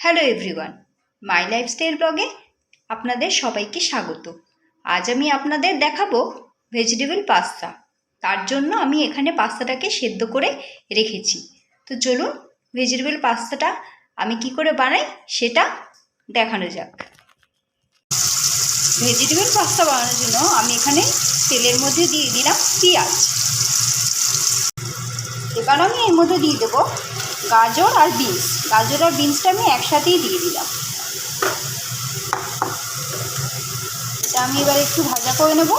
Hello everyone মাই lifestyle ব্লগে আপনাদের সবাইকে স্বাগত। আজ আমি আপনাদের দেখাবো ভেজিটেবল পাস্তা তার জন্য আমি এখানে পাস্তাটাকে সেদ্ধ করে রেখেছি। তো চলুন ভেজিটেবল পাস্তাটা আমি কি করে বানাই সেটা দেখানো যাক। ভেজিটেবল পাস্তা বানানোর জন্য আমি এখানে তেলের মধ্যে দিয়ে দিলাম পেঁয়াজ। এবার আমি এর মধ্যে দিয়ে দেবো গাজর আর বিনস। গাজর আর বিনসটা আমি একসাথেই দিয়ে দিলাম। এটা আমি এবার একটু ভাজা করে নেব।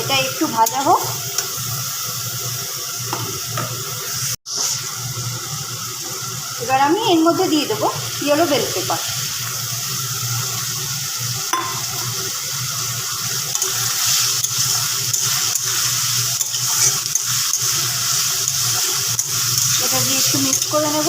এটা একটু ভাজা হোক। এবার আমি এর মধ্যে দিয়ে দেবো ইয়েলো বেল পেপার এটা দিয়ে একটু মিক্স করে নেব।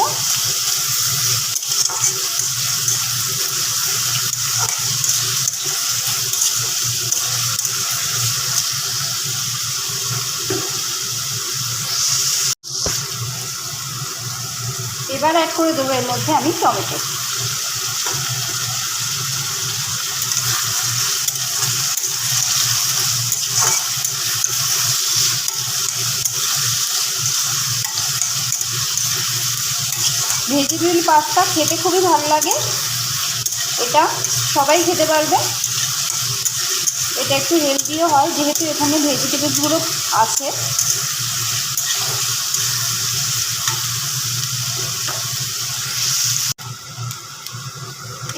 এবার অ্যাড করে দেবো এর মধ্যে আমি টমেটো। ভেজিটেবিল পাস্তা, খেতে খুবই ভালো লাগে। এটা সবাই খেতে পারবে। এটা একটু হেলদিও হয়, যেহেতু এখানে ভেজিটেবলসগুলো আছে।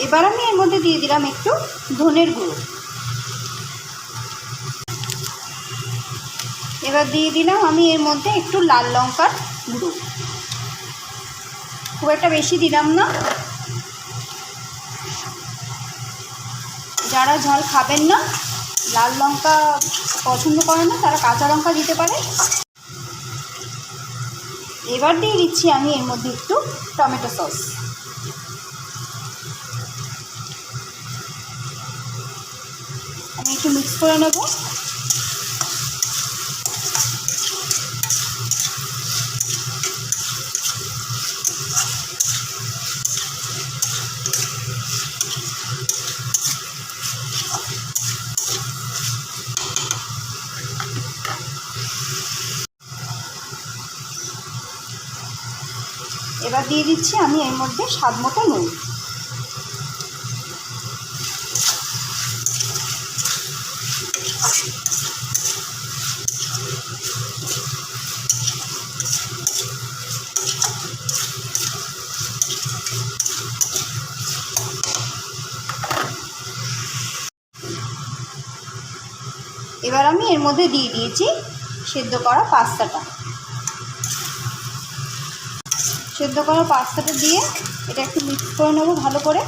এবার আমি এর মধ্যে দিয়ে দিলাম একটু ধনের গুঁড়ো। এবার দিয়ে দিলাম আমি এর মধ্যে একটু লাল লঙ্কার গুঁড়ো। খুব একটা বেশি দিলাম না। যারা ঝাল খাবেন না, লাল লঙ্কা পছন্দ করে না, তারা কাঁচা লঙ্কা দিতে পারে এবার দিয়ে দিচ্ছি আমি এর মধ্যে একটু টমেটো সস। আমি একটু মিক্স করে নেব। এবার দিয়ে দিচ্ছি আমি এর মধ্যে স্বাদ মতো নুন। এবার আমি এর মধ্যে দিয়ে দিয়েছি সেদ্ধ করা পাস্তাটা। সেদ্ধ করা পাস্তাটা দিয়ে এটা একটু মিক্স করে নেব ভালো করে।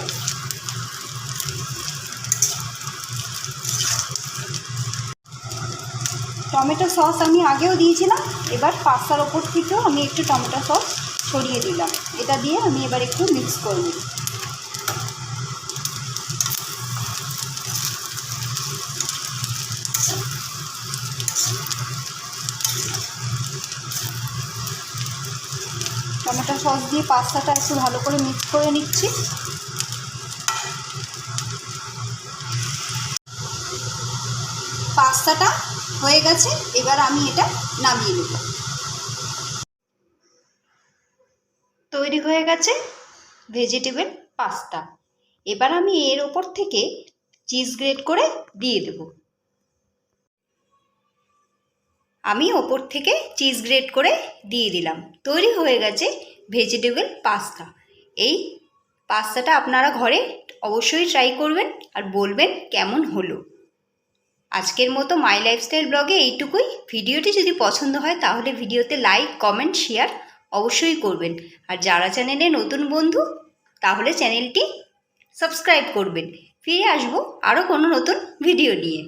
টমেটো সস আমি আগেও দিয়েছিলাম, এবার পাস্তার ওপর থেকেও আমি একটু টমেটো সস ছড়িয়ে দিলাম। এটা দিয়ে আমি এবার একটু মিক্স করে নিই টমেটো সস দিয়ে পাস্তাটা একটু ভালো করে মিক্স করে নিচ্ছি। পাস্তাটা হয়ে গেছে, এবার আমি এটা নামিয়ে নেব। তৈরি হয়ে গেছে ভেজিটেবল পাস্তা। এবার আমি এর ওপর থেকে চিজ গ্রেট করে দিয়ে দেব। আমি ওপর থেকে চিজ গ্রেট করে দিয়ে দিলাম। তৈরি হয়ে গেছে ভেজিটেবল পাস্তা এই পাস্তাটা আপনারা ঘরে অবশ্যই ট্রাই করবেন আর বলবেন কেমন হলো। আজকের মতো মাই লাইফস্টাইল ব্লগে এইটুকুই। ভিডিওটি যদি পছন্দ হয় তাহলে ভিডিওতে লাইক কমেন্ট শেয়ার অবশ্যই করবেন। আর যারা চ্যানেলে নতুন বন্ধু, তাহলে চ্যানেলটি সাবস্ক্রাইব করবেন। ফিরে আসব আরও কোনো নতুন ভিডিও নিয়ে।